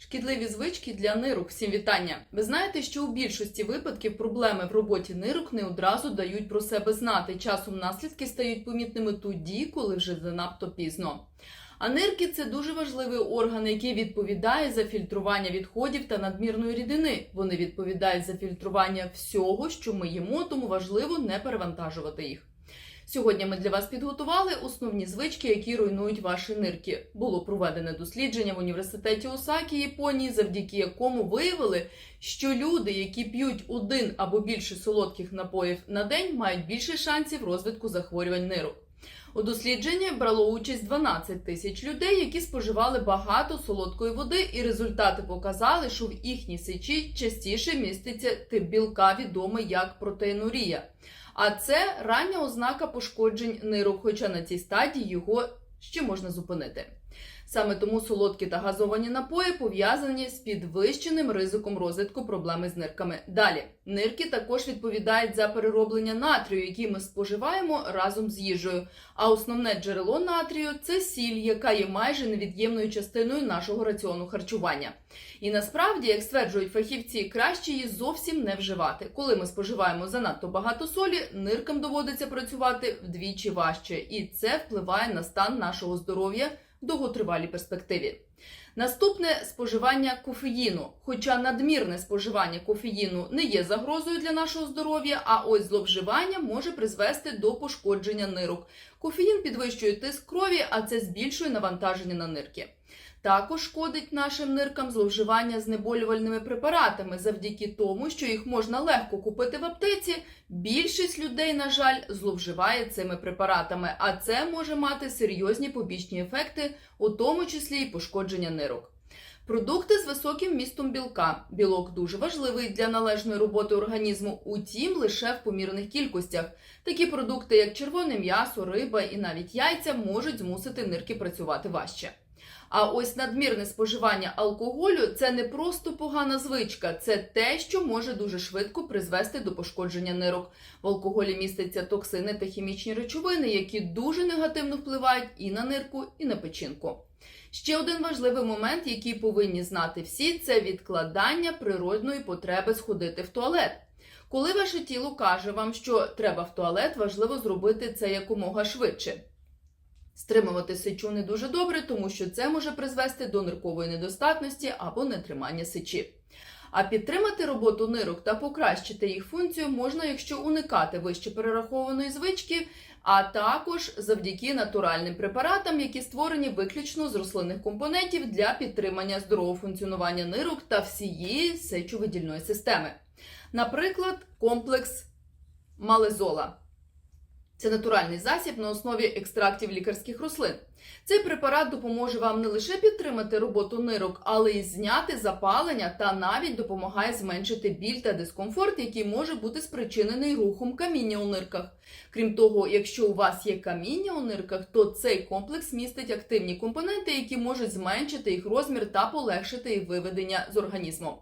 Шкідливі звички для нирок. Всім вітання. Ви знаєте, що у більшості випадків проблеми в роботі нирок не одразу дають про себе знати. Часом наслідки стають помітними тоді, коли вже занадто пізно. А нирки це дуже важливий орган, який відповідає за фільтрування відходів та надмірної рідини. Вони відповідають за фільтрування всього, що ми їмо, тому важливо не перевантажувати їх. Сьогодні ми для вас підготували основні звички, які руйнують ваші нирки. Було проведене дослідження в університеті Осакі, Японії, завдяки якому виявили, що люди, які п'ють один або більше солодких напоїв на день, мають більше шансів розвитку захворювань нирок. У дослідженні брало участь 12 тисяч людей, які споживали багато солодкої води, і результати показали, що в їхній сечі частіше міститься тип білка, відомий як протеїнурія. А це рання ознака пошкоджень нирок, хоча на цій стадії його ще можна зупинити. Саме тому солодкі та газовані напої пов'язані з підвищеним ризиком розвитку проблеми з нирками. Далі нирки також відповідають за перероблення натрію, який ми споживаємо разом з їжею. А основне джерело натрію це сіль, яка є майже невід'ємною частиною нашого раціону харчування. І насправді, як стверджують фахівці, краще її зовсім не вживати. Коли ми споживаємо занадто багато солі, ниркам доводиться працювати вдвічі важче, і це впливає на стан нашого здоров'я в довготривалій перспективі. Наступне споживання кофеїну. Хоча надмірне споживання кофеїну не є загрозою для нашого здоров'я, а ось зловживання може призвести до пошкодження нирок. Кофеїн підвищує тиск крові, а це збільшує навантаження на нирки. Також шкодить нашим ниркам зловживання знеболювальними препаратами завдяки тому, що їх можна легко купити в аптеці. Більшість людей, на жаль, зловживає цими препаратами, а це може мати серйозні побічні ефекти, у тому числі і пошкодження нирок. Продукти з високим містом білка. Білок дуже важливий для належної роботи організму, утім лише в помірних кількостях. Такі продукти, як червоне м'ясо, риба і навіть яйця, можуть змусити нирки працювати важче. А ось надмірне споживання алкоголю це не просто погана звичка, це те, що може дуже швидко призвести до пошкодження нирок. В алкоголі містяться токсини та хімічні речовини, які дуже негативно впливають і на нирку, і на печінку. Ще один важливий момент, який повинні знати всі, це відкладання природної потреби сходити в туалет. Коли ваше тіло каже вам, що треба в туалет, важливо зробити це якомога швидше. Стримувати сечу не дуже добре, тому що це може призвести до ниркової недостатності або нетримання сечі. А підтримати роботу нирок та покращити їх функцію можна, якщо уникати вище перерахованої звички, а також завдяки натуральним препаратам, які створені виключно з рослинних компонентів для підтримання здорового функціонування нирок та всієї сечовидільної системи. Наприклад, комплекс малезола. Це натуральний засіб на основі екстрактів лікарських рослин. Цей препарат допоможе вам не лише підтримати роботу нирок, але й зняти запалення та навіть допомагає зменшити біль та дискомфорт, який може бути спричинений рухом каміння у нирках. Крім того, якщо у вас є каміння у нирках, то цей комплекс містить активні компоненти, які можуть зменшити їх розмір та полегшити їх виведення з організму.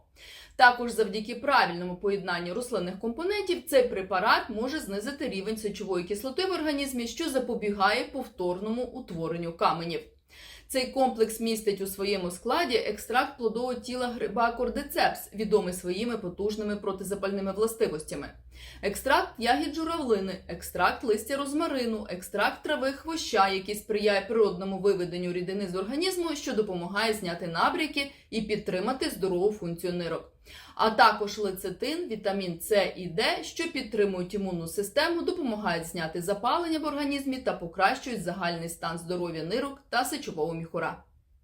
Також завдяки правильному поєднанню рослинних компонентів цей препарат може знизити рівень сечової кислоти в організмі, що запобігає повторному утворенню каменів. Цей комплекс містить у своєму складі екстракт плодового тіла гриба кордицепс, відомий своїми потужними протизапальними властивостями, екстракт ягід журавлини, екстракт листя розмарину, екстракт трави хвоща, який сприяє природному виведенню рідини з організму, що допомагає зняти набряки і підтримати здорову функцію нирок. А також лецитин, вітамін С і Д, що підтримують імунну систему, допомагають зняти запалення в організмі та покращують загальний стан здоров'я нирок та сечового міхура.